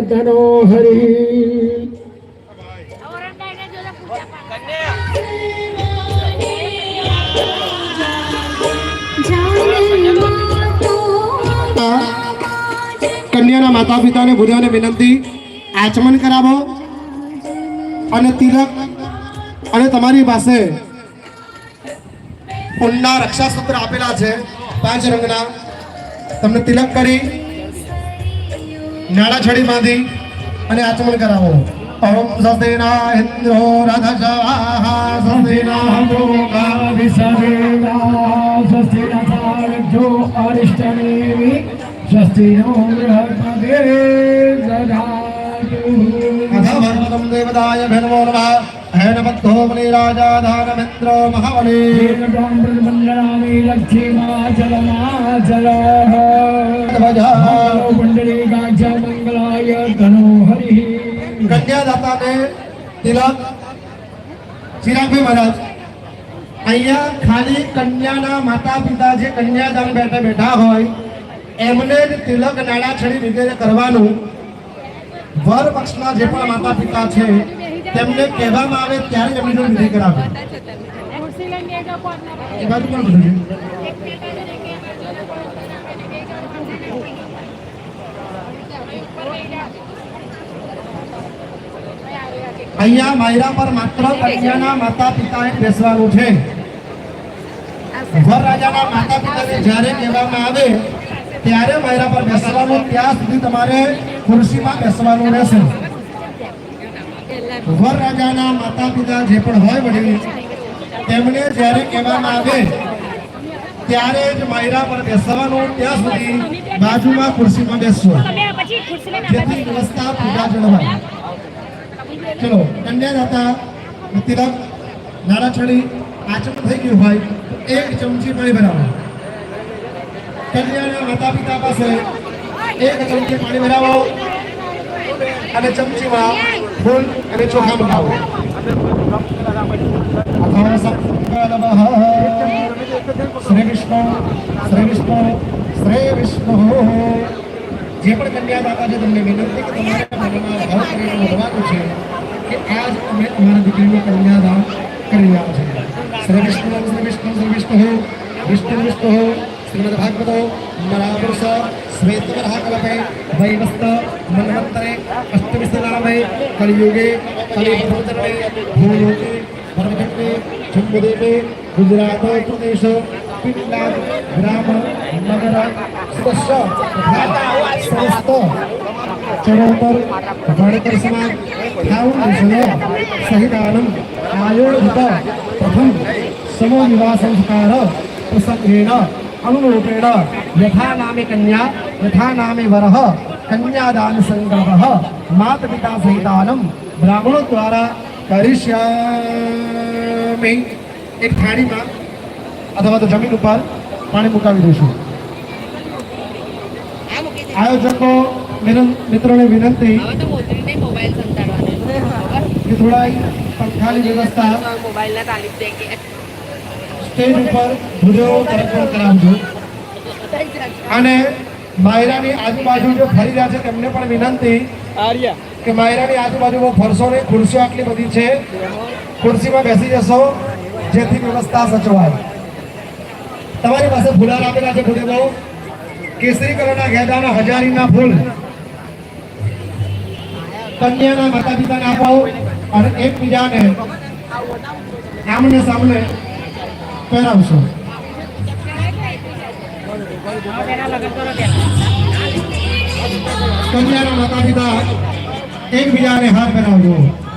ધનો હરિ. કન્યાના માતા પિતાને ભૂદેવને વિનંતી, આચમન કરાવો અને તિલક અને તમારી પાસે ઊનના રક્ષાસૂત્ર આપેલા છે પાંચ રંગના. તમને તિલક કરી નાળા છડી બાંધી અને આચમન કરાવો. ઓમ સદેના ઇન્દ્રો રથજાહ સદેના ભોગા સ્વસ્તિ નસારજો અરિષ્ટનેમિ સ્વસ્તિ નો બૃહસ્પતિ દદાતુ અધવર્તમ દેવદાય ભેનમો નમઃ હેનબદ્ધો મુનિરાજાધાનમિન્દ્રો મહાબલી દેવતાં કન્યાદાતાને તિલક, ચિરાગભાઈ મહારાજ. અહીંયા ખાલી કન્યાના માતા પિતા જે કન્યાદાન બેઠા બેઠા હોય, એમને જ તિલક નાણાછડી વગેરે કરવાનું વર પક્ષના જે પણ માતા પિતા છે, તેમને કહેવામાં આવે ત્યારે એમની વિધિ કરાવે. એ બાજુ પણ બધું છે? અહીંયા માયરા પર માત્ર કન્યાના માતા પિતાએ બેસવાનું છે. વરરાજાના માતા પિતાને જ્યારે કહેવામાં આવે ત્યારે માયરા પર બેસવાનું ત્યાં સુધી તમારે ખુરશીમાં બેસવાનું રહેશે. વરરાજાના માતા પિતા જે પણ હોય વડીલ તેમને જ્યારે કહેવામાં આવે ત્યારે જ માયરા પર બેસવાનું ત્યાં સુધી બાજુમાં ખુરશીમાં બેસવો જેથી વ્યવસ્થા પૂજા જળવાય. ચલો કન્યાદાતા તિલક નાણાછડી આચમન થઈ ગયું હોય એક ચમચી પાણી ભરાવો. કન્યાના માતા પિતા પાસે એક ચમચી પાણી ભરાવો અને ચમચીમાં ફૂલ અને ચોખા સંકલ્પઃ શ્રી વિષ્ણુ શ્રી વિષ્ણુ શ્રી વિષ્ણુ. જે પણ કન્યાદાતા છે તમને વિનંતી કે તમારે મનમાં ભાવ કરીને બોલવાનું છે કે આજ અમે અમારા દીકરીનું કન્યાદાન કરી રહ્યા છે શ્રી વિષ્ણુ શ્રી વિષ્ણુ શ્રી વિષ્ણુ વિષ્ણુ વિષ્ણુ શ્રીમદ ભાગવતો મરાપુરુષ શ્વેતવરહ કલ્પે વૈવસ્ત મન્વંતરે અષ્ટવિસ્તરામે કલિયુગે કલિભૂતરે ભૂલોકે ભરતખંડે જંબુદેવે ગુજરાત પ્રદેશ पिटलाद ग्राम नगर समाज विषय आयोजित प्रथम संस्कार अनुरूपेण यथा नामे कन्या यथा नामे वर कन्यादान संग्रह माता पिता ब्राह्मणों द्वारा करिष्यामि एक थाली में અથવા તો જમીન ઉપર પાણી મુકાવી દઈશું. આયોજકો મિત્રોને વિનંતી. સ્ટેજ ઉપર ભૂદેવો તર્પણ કરાવજો. અને માયરાની આજુબાજુ જે ફરી રહ્યા છે, તેમને પણ વિનંતી કે માયરાની આજુબાજુ ફરશો ખુરશીઓ આટલી બધી છે. ખુરશીમાં બેસી જશો, જેથી વ્યવસ્થા સચવાય. તમારી પાસે ફુલાર આપેલા છે ભૂદેવો કેસરી કલરના ગેદાના હજારીના ફૂલ. કન્યાના માતા પિતાને આપો અને એકબીજાને આમને સામને પહેરાવશો. કન્યાના માતા પિતા એકબીજાને હાથ પહેરાવજો.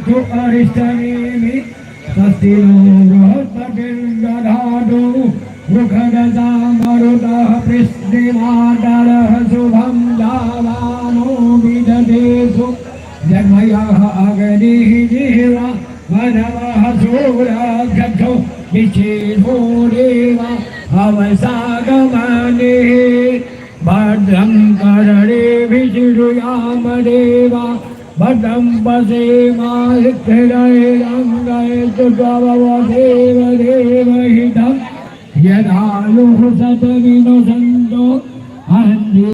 ಮತ್ತು ಅರಿಷ್ಟನೇಮಿ ಸ್ವಸ್ತಿಲೋಗದಿಂದಧಾದು ಮುಖದ ಸಾಮರುತ ಪೃಷ್ಟಿ ಮಾತರಃ ಶುಭಂ ಜಾವಾಮೋ ವಿದದೇಶು ಜನ್ಮಯಃ ಅಗನಿಃ ಜೀವ ಮನವಃ ಸೂರ ಗದ್ಧೋ विशेषो देव हवसागमने भद्रं करणे विशिरुयाम ભટમ પસે માહિત હૃદય રંગય સુભાવદેવ દેવ હિતમ. યદાલુ સત વિનો સંતો હરંદી